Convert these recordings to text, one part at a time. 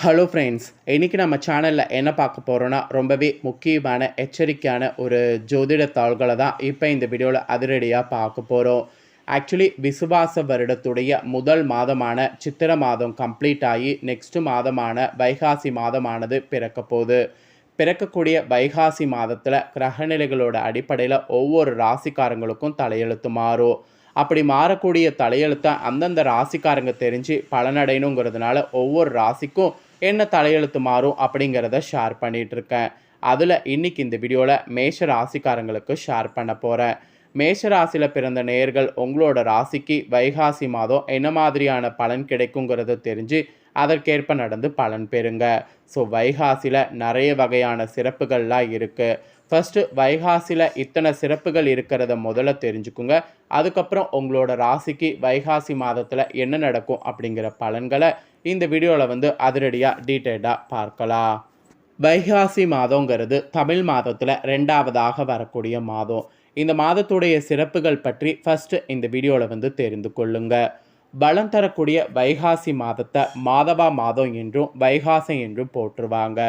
Hello friends இன்றைக்கி நம்ம சேனலில் என்ன பார்க்க போகிறோன்னா ரொம்பவே முக்கியமான எச்சரிக்கையான ஒரு ஜோதிட தாள்களை தான் இப்போ இந்த வீடியோவில் அதிரடியாக பார்க்க போகிறோம் ஆக்சுவலி விசுவாச வருடத்துடைய முதல் மாதமான சித்திர மாதம் கம்ப்ளீட் ஆகி நெக்ஸ்ட் மாதமான வைகாசி மாதமானது பிறக்க போகுது. பிறக்கக்கூடிய வைகாசி மாதத்தில் கிரகநிலைகளோட அடிப்படையில் ஒவ்வொரு ராசிக்காரங்களுக்கும் தலையெழுத்து மாறும். அப்படி மாறக்கூடிய தலையெழுத்தை அந்தந்த ராசிக்காரங்க தெரிஞ்சு பலனடையணுங்கிறதுனால ஒவ்வொரு ராசிக்கும் என்ன தலையெழுத்து மாறும் அப்படிங்கிறத ஷேர் பண்ணிகிட்ருக்கேன் இருக்கேன் அதில் இன்னைக்கு இந்த வீடியோவில் மேஷ ராசிக்காரங்களுக்கு ஷேர் பண்ண போகிறேன் மேஷ ராசியில் பிறந்த நேர்கள் உங்களோட ராசிக்கு வைகாசி மாதம் என்ன மாதிரியான பலன் கிடைக்குங்கிறத தெரிஞ்சு அதற்கேற்ப நடந்து பலன் பெறுங்க. ஸோ வைகாசியில் நிறைய வகையான சிறப்புகள்லாம் இருக்குது ஃபஸ்ட்டு வைகாசியில் இத்தனை சிறப்புகள் இருக்கிறத முதல்ல தெரிஞ்சுக்குங்க. அதுக்கப்புறம் உங்களோட ராசிக்கு வைகாசி மாதத்தில் என்ன நடக்கும் அப்படிங்கிற பலன்களை இந்த வீடியோவில் வந்து அதிரடியாக டீட்டெயில்டாக பார்க்கலாம். வைகாசி மாதங்கிறது தமிழ் மாதத்தில் ரெண்டாவதாக வரக்கூடிய மாதம். இந்த மாதத்துடைய சிறப்புகள் பற்றி ஃபஸ்ட்டு இந்த வீடியோவில் வந்து தெரிந்து கொள்ளுங்க. பலம் தரக்கூடிய வைகாசி மாதத்தை மாதவா மாதம் என்றும் வைகாசம் என்றும் போற்றுவாங்க.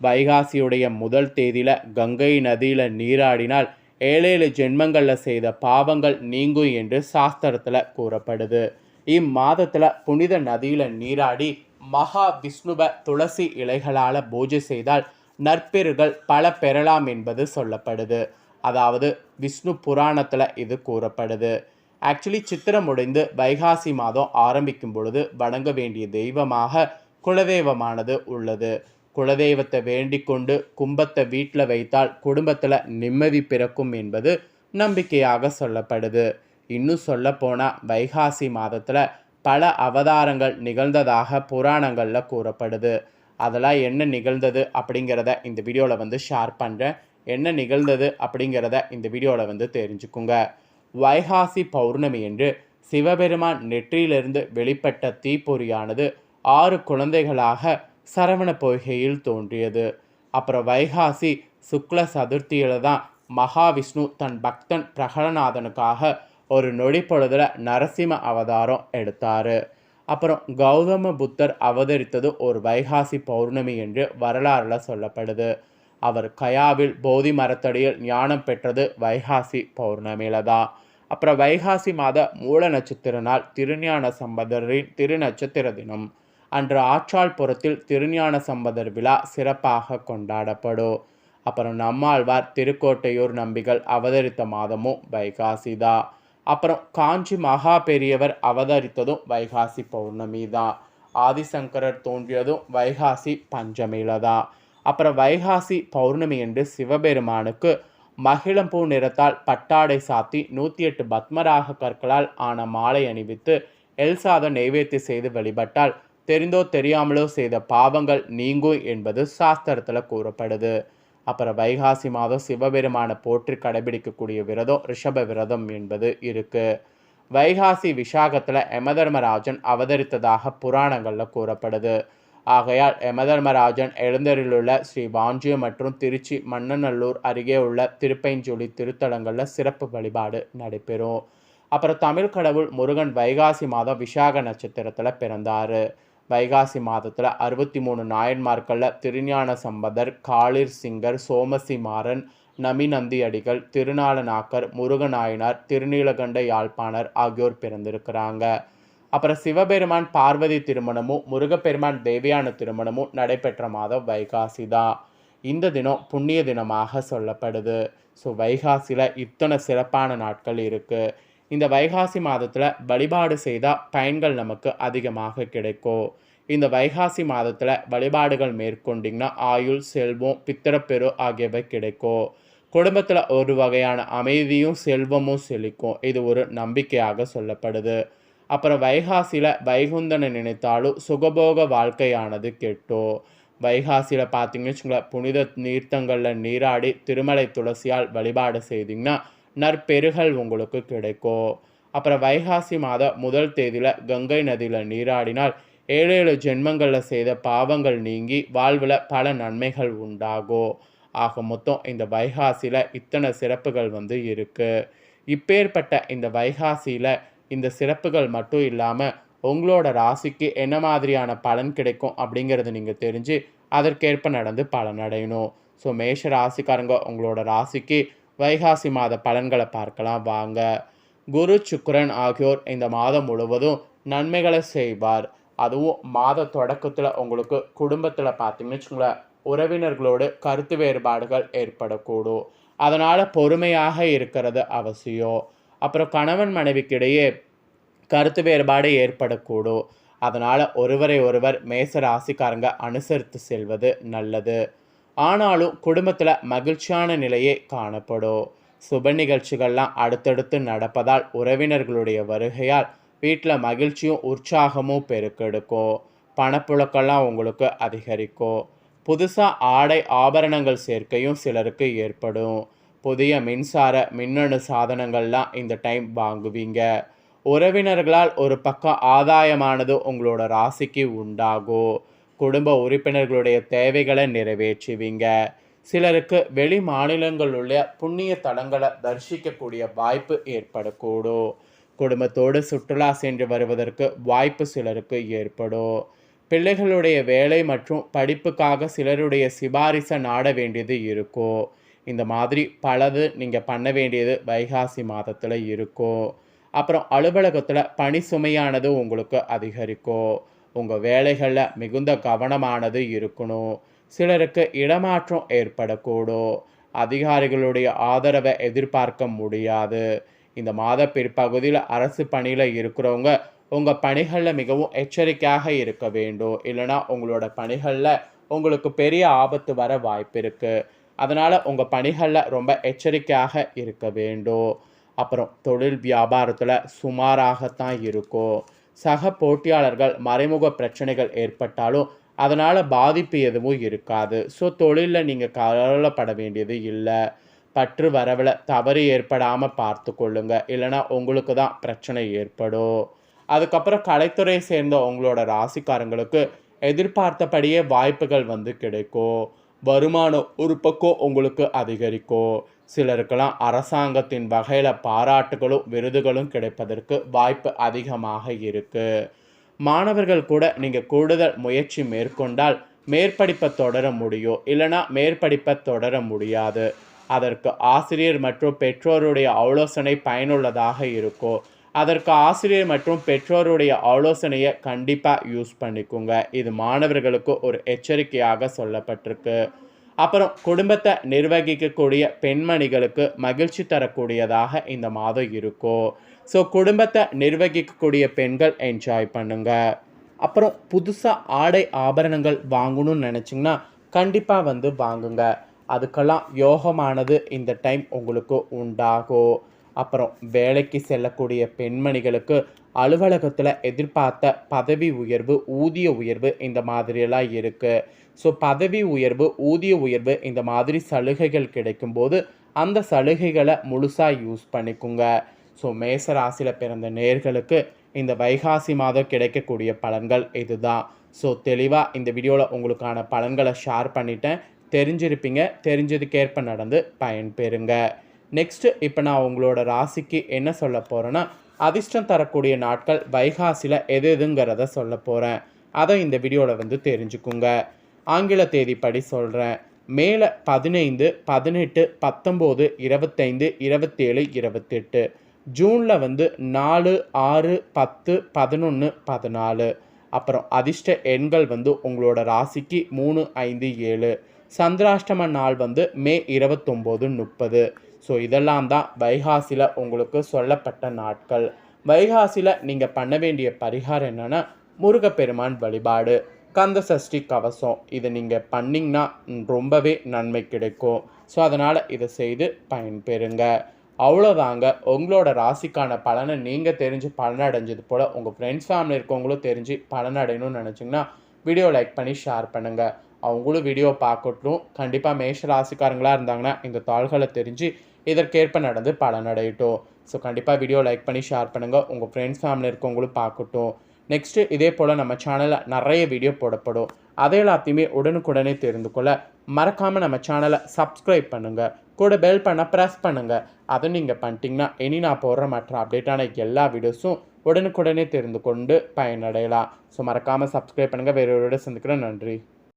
வைகாசியுடைய முதல் தேதியில் கங்கை நதியில் நீராடினால் ஏழேழு ஜென்மங்களில் செய்த பாவங்கள் நீங்கும் என்று சாஸ்திரத்தில் கூறப்படுது. இம்மாதத்தில் புனித நதியில் நீராடி மகா விஷ்ணுவ துளசி இலைகளால் பூஜை செய்தால் நற்பெருகள் பல பெறலாம் என்பது சொல்லப்படுது. அதாவது விஷ்ணு புராணத்தில் இது கூறப்படுது. ஆக்சுவலி சித்திரம் முடிந்து வைகாசி மாதம் ஆரம்பிக்கும் பொழுது வணங்க வேண்டிய தெய்வமாக குலதெய்வமானது உள்ளது. குலதெய்வத்தை வேண்டிக் கொண்டு கும்பத்தை வீட்டில் வைத்தால் குடும்பத்தில் நிம்மதி பிறக்கும் என்பது நம்பிக்கையாக சொல்லப்படுது. இன்னும் சொல்லப்போனால் வைகாசி மாதத்தில் பல அவதாரங்கள் நிகழ்ந்ததாக புராணங்களில் கூறப்படுது. அதெல்லாம் என்ன நிகழ்ந்தது அப்படிங்கிறத இந்த வீடியோவில் வந்து ஷேர் பண்ணுறேன் என்ன நிகழ்ந்தது அப்படிங்கிறத இந்த வீடியோவில் வந்து தெரிஞ்சுக்குங்க. வைகாசி பௌர்ணமி என்று சிவபெருமான் நெற்றியிலிருந்து வெளிப்பட்ட தீப்பொறியானது ஆறு குழந்தைகளாக சரவண பொய்கையில் தோன்றியது. அப்புறம் வைகாசி சுக்ல சதுர்த்தியில் தான் மகாவிஷ்ணு தன் பக்தன் பிரகலநாதனுக்காக ஒரு நொடி நரசிம்ம அவதாரம் எடுத்தார். அப்புறம் கௌதம புத்தர் அவதரித்தது ஒரு வைகாசி பௌர்ணமி என்று வரலாறுல சொல்லப்படுது. அவர் கயாவில் போதி மரத்தடியில் ஞானம் பெற்றது வைகாசி பௌர்ணமியில தான். அப்புறம் வைகாசி மாத மூல நட்சத்திர நாள் திருஞான சம்பந்தரின் திருநட்சத்திர தினம். அன்று ஆற்றாள்புரத்தில் திருஞான சம்பதர் விழா சிறப்பாக கொண்டாடப்படும். அப்புறம் நம்மாழ்வார் திருக்கோட்டையூர் நம்பிகள் அவதரித்த மாதமும் வைகாசி தான் அப்புறம் காஞ்சி மகா பெரியவர் அவதரித்ததும் வைகாசி பௌர்ணமி தான் ஆதிசங்கரர் தோன்றியதும் வைகாசி பஞ்சமியில தான் அப்புறம் வைகாசி பௌர்ணமி என்று சிவபெருமானுக்கு மகிழம்பூ நிறத்தால் பட்டாடை சாத்தி நூற்றி எட்டு பத்மராக கற்களால் ஆன மாலை அணிவித்து எல்சாதம் நெய்வேத்தி செய்து வழிபட்டால் தெரிந்தோ தெரியாமலோ செய்த பாவங்கள் நீங்கும் என்பது சாஸ்திரத்தில் கூறப்படுது. அப்புறம் வைகாசி மாதம் சிவபெருமானை போற்றி கடைபிடிக்கக்கூடிய விரதம் ரிஷப விரதம் என்பது இருக்கு. வைகாசி விசாகத்தில் யமதர்மராஜன் அவதரித்ததாக புராணங்களில் கூறப்படுது. ஆகையால் யமதர்மராஜன் எழுந்தரிலுள்ள ஸ்ரீ வாஞ்சி மற்றும் திருச்சி மன்னநல்லூர் அருகே உள்ள திருப்பைஞ்சொலி திருத்தலங்களில் சிறப்பு வழிபாடு நடைபெறும். அப்புறம் தமிழ் கடவுள் முருகன் வைகாசி மாதம் விசாக நட்சத்திரத்தில் பிறந்தார். வைகாசி மாதத்தில் அறுபத்தி மூணு நாயன்மார்களில் திருஞான சம்பதர் காளிர் சிங்கர் சோமசி மாறன் நமிநந்தி அடிகள் திருநாளநாக்கர் முருகநாயனார் திருநீலகண்ட யாழ்ப்பாணர் ஆகியோர் பிறந்திருக்கிறாங்க. அப்புறம் சிவபெருமான் பார்வதி திருமணமும் முருகப்பெருமான் தேவியான திருமணமும் நடைபெற்ற மாதம் வைகாசி தான். இந்த தினம் புண்ணிய தினமாக சொல்லப்படுது. ஸோ வைகாசியில் இத்தனை சிறப்பான நாட்கள் இருக்குது இந்த வைகாசி மாதத்தில் வழிபாடு செய்தால் பயன்கள் நமக்கு அதிகமாக கிடைக்கும் இந்த வைகாசி மாதத்தில் வழிபாடுகள் மேற்கொண்டிங்கன்னா ஆயுள் செல்வம் பித்திரப்பெரு ஆகியவை கிடைக்கும் குடும்பத்தில் ஒரு வகையான அமைதியும் செல்வமும் செழிக்கும். இது ஒரு நம்பிக்கையாக சொல்லப்படுது. அப்புறம் வைகாசியில் வைகுந்தனை நினைத்தாலும் சுகபோக வாழ்க்கையானது கெட்டோ. வைகாசியில் பார்த்தீங்கன்னு வச்சுங்களேன் புனித நீர்த்தங்களில் நீராடி திருமலை துளசியால் வழிபாடு செய்தீங்கன்னா நற்பெருகள் உங்களுக்கு கிடைக்கும். அப்புறம் வைகாசி மாதம் முதல் தேதியில் கங்கை நதியில் நீராடினால் ஏழு ஏழு ஜென்மங்களில் செய்த பாவங்கள் நீங்கி வாழ்வில் பல நன்மைகள் உண்டாகும். ஆக மொத்தம் இந்த வைகாசியில் இத்தனை சிறப்புகள் வந்து இருக்குது இப்பேற்பட்ட இந்த வைகாசியில் இந்த சிறப்புகள் மட்டும் இல்லாமல் உங்களோட ராசிக்கு என்ன மாதிரியான பலன் கிடைக்கும் அப்படிங்கிறத நீங்கள் தெரிஞ்சு அதற்கேற்ப நடந்து பலனடையணும். ஸோ மேஷ ராசிக்காரங்க உங்களோட ராசிக்கு வைகாசி மாத பலன்களை பார்க்கலாம் வாங்க. குரு சுக்கரன் ஆகியோர் இந்த மாதம் முழுவதும் நன்மைகளை செய்வார். அதுவும் மாத தொடக்கத்தில் உங்களுக்கு குடும்பத்தில் பார்த்தீங்கன்னு வச்சுக்கோங்களேன் உறவினர்களோடு கருத்து வேறுபாடுகள் ஏற்படக்கூடும். அதனால் பொறுமையாக இருக்கிறது அவசியம். அப்புறம் கணவன் மனைவிக்கிடையே கருத்து வேறுபாடு ஏற்படக்கூடும். அதனால் ஒருவரை ஒருவர் மேச ராசிக்காரங்க அனுசரித்து செல்வது நல்லது. ஆனாலும் குடும்பத்தில் மகிழ்ச்சியான நிலையே காணப்படும். சுப நிகழ்ச்சிகள்லாம் அடுத்தடுத்து நடப்பதால் உறவினர்களுடைய வருகையால் வீட்டில் மகிழ்ச்சியும் உற்சாகமும் பெருக்கெடுக்கும். பணப்புழக்கெல்லாம் உங்களுக்கு அதிகரிக்கும். புதுசாக ஆடை ஆபரணங்கள் சேர்க்கையும் சிலருக்கு ஏற்படும். புதிய மின்சார மின்னணு சாதனங்கள்லாம் இந்த டைம் வாங்குவீங்க. உறவினர்களால் ஒரு பக்கம் ஆதாயமானது உங்களோட ராசிக்கு உண்டாகும். குடும்ப உறுப்பினர்களுடைய தேவைகளை நிறைவேற்றுவீங்க. சிலருக்கு வெளி மாநிலங்களுள்ள புண்ணிய தலங்களை தரிசிக்கக்கூடிய வாய்ப்பு ஏற்படக்கூடும். குடும்பத்தோடு சுற்றுலா சென்று வருவதற்கு வாய்ப்பு சிலருக்கு ஏற்படும். பிள்ளைகளுடைய வேலை மற்றும் படிப்புக்காக சிலருடைய சிபாரிசை நாட வேண்டியது இருக்கும். இந்த மாதிரி பலது நீங்கள் பண்ண வேண்டியது வைகாசி மாதத்தில் இருக்கும். அப்புறம் அலுவலகத்தில் பணி சுமையானது உங்களுக்கு அதிகரிக்கும். உங்கள் வேலைகளில் மிகுந்த கவனமானது இருக்கணும். சிலருக்கு இடமாற்றம் ஏற்படக்கூடும். அதிகாரிகளுடைய ஆதரவை எதிர்பார்க்க முடியாது. இந்த மாத பிற்பகுதியில் அரசு பணியில் இருக்கிறவங்க உங்கள் பணிகளில் மிகவும் எச்சரிக்கையாக இருக்க வேண்டும். இல்லைனா உங்களோட பணிகளில் உங்களுக்கு பெரிய ஆபத்து வர வாய்ப்பு இருக்குது அதனால் உங்கள் பணிகளில் ரொம்ப எச்சரிக்கையாக இருக்க வேண்டும். அப்புறம் தொழில் வியாபாரத்தில் சுமாராகத்தான் இருக்கும். சக போட்டியாளர்கள் மறைமுக பிரச்சனைகள் ஏற்பட்டாலும் அதனால் பாதிப்பு எதுவும் இருக்காது. ஸோ தொழிலில் நீங்கள் கவலைப்பட வேண்டியது இல்லை. பற்று வரவில் தவறு ஏற்படாமல் பார்த்து கொள்ளுங்க இல்லைனா உங்களுக்கு தான் பிரச்சனை ஏற்படும். அதுக்கப்புறம் கலைத்துறையை சேர்ந்த உங்களோட ராசிக்காரங்களுக்கு எதிர்பார்த்தபடியே வாய்ப்புகள் வந்து கிடைக்கும். வருமானம் ஒரு பக்கம் உங்களுக்கு அதிகரிக்கும். சிலருக்கெல்லாம் அரசாங்கத்தின் வகையில் பாராட்டுகளும் விருதுகளும் கிடைப்பதற்கு வாய்ப்பு அதிகமாக இருக்குது மாணவர்கள் கூட நீங்கள் கூடுதல் முயற்சி மேற்கொண்டால் மேற்படிப்பை தொடர முடியும். இல்லைனா மேற்படிப்பை தொடர முடியாது. அதற்கு ஆசிரியர் மற்றும் பெற்றோருடைய ஆலோசனை பயனுள்ளதாக இருக்கும். அதற்கு ஆசிரியர் மற்றும் பெற்றோருடைய ஆலோசனையை கண்டிப்பாக யூஸ் பண்ணிக்கோங்க. இது மாணவர்களுக்கு ஒரு எச்சரிக்கையாக சொல்லப்பட்டிருக்கு. அப்புறம் குடும்பத்தை நிர்வகிக்கக்கூடிய பெண்மணிகளுக்கு மகிழ்ச்சி தரக்கூடியதாக இந்த மாதம் இருக்கும் ஸோ குடும்பத்தை நிர்வகிக்கக்கூடிய பெண்கள் என்ஜாய் பண்ணுங்க. அப்புறம் புதுசாக ஆடை ஆபரணங்கள் வாங்கணும்னு நினச்சிங்கன்னா கண்டிப்பாக வந்து வாங்குங்க. அதுக்கெல்லாம் யோகமானது இந்த டைம் உங்களுக்கு உண்டாகும். அப்புறம் வேலைக்கு செல்லக்கூடிய பெண்மணிகளுக்கு அலுவலகத்தில் எதிர்பார்த்த பதவி உயர்வு ஊதிய உயர்வு இந்த மாதிரியெல்லாம் இருக்குது ஸோ பதவி உயர்வு ஊதிய உயர்வு இந்த மாதிரி சலுகைகள் கிடைக்கும்போது அந்த சலுகைகளை முழுசாக யூஸ் பண்ணிக்கோங்க. ஸோ மேசராசியில் பிறந்த நேர்களுக்கு இந்த வைகாசி மாதம் கிடைக்கக்கூடிய பலன்கள் இதுதான். ஸோ தெளிவாக இந்த வீடியோவில் உங்களுக்கான பலன்களை ஷேர் பண்ணிட்டேன். தெரிஞ்சிருப்பீங்க. தெரிஞ்சதுக்கேற்ப நடந்து பயன்பெறுங்க. நெக்ஸ்ட்டு இப்போ நான் உங்களோட ராசிக்கு என்ன சொல்ல போகிறேன்னா அதிர்ஷ்டம் தரக்கூடிய நாட்கள் வைகாசியில் எது எதுங்கிறத சொல்ல போகிறேன் அதை இந்த வீடியோவில் வந்து தெரிஞ்சுக்குங்க. ஆங்கில தேதிப்படி சொல்கிறேன் மேலே பதினைந்து பதினெட்டு பத்தொம்போது இருபத்தைந்து இருபத்தேழு இருபத்தெட்டு. ஜூனில் வந்து நாலு ஆறு பத்து பதினொன்று பதினாலு. அப்புறம் அதிர்ஷ்ட எண்கள் வந்து உங்களோட ராசிக்கு மூணு ஐந்து ஏழு. சந்திராஷ்டம நாள் வந்து மே இருபத்தொம்போது முப்பது. ஸோ இதெல்லாம் தான் வைகாசியில் உங்களுக்கு சொல்லப்பட்ட நாட்கள். வைகாசியில் நீங்கள் பண்ண வேண்டிய பரிகாரம் என்னென்னா முருகப்பெருமான் வழிபாடு கந்த சஷ்டி கவசம். இதை நீங்கள் பண்ணிங்கன்னா ரொம்பவே நன்மை கிடைக்கும். ஸோ அதனால் இதை செய்து பயன்பெறுங்க. அவ்வளோதாங்க. உங்களோட ராசிக்கான பலனை நீங்கள் தெரிஞ்சு பலனடைஞ்சது போல் உங்கள் ஃப்ரெண்ட்ஸ் ஃபேமிலி இருக்கவங்களும் தெரிஞ்சு பலனடையணும்னு நினச்சிங்கன்னா வீடியோ லைக் பண்ணி ஷேர் பண்ணுங்கள் அவங்களும் வீடியோ பார்க்கட்டும். கண்டிப்பாக மேஷ ராசிக்காரங்களாக இருந்தாங்கன்னா இந்த தாள்களை தெரிஞ்சு இதற்கேற்ப நடந்து பலனடையட்டும் ஸோ கண்டிப்பாக வீடியோ லைக் பண்ணி ஷேர் பண்ணுங்கள் உங்கள் ஃப்ரெண்ட்ஸ் ஃபேமிலி இருக்கவங்களும் பார்க்கட்டும். நெக்ஸ்ட்டு இதே போல் நம்ம சேனலில் நிறைய வீடியோ போடப்படும். அதை எல்லாத்தையுமே உடனுக்குடனே தெரிந்து கொள்ள மறக்காமல் நம்ம சேனலை சப்ஸ்கிரைப் பண்ணுங்கள் கூட பெல் பண்ண ப்ரெஸ் பண்ணுங்கள் அதை நீங்கள் பண்ணிட்டீங்கன்னா இனி நான் போடுற மற்ற அப்டேட்டான எல்லா வீடியோஸும் உடனுக்குடனே தெரிந்து கொண்டு பயனடையலாம். ஸோ மறக்காமல் சப்ஸ்கிரைப் பண்ணுங்கள் வேறொருட சந்திக்கிறேன். நன்றி.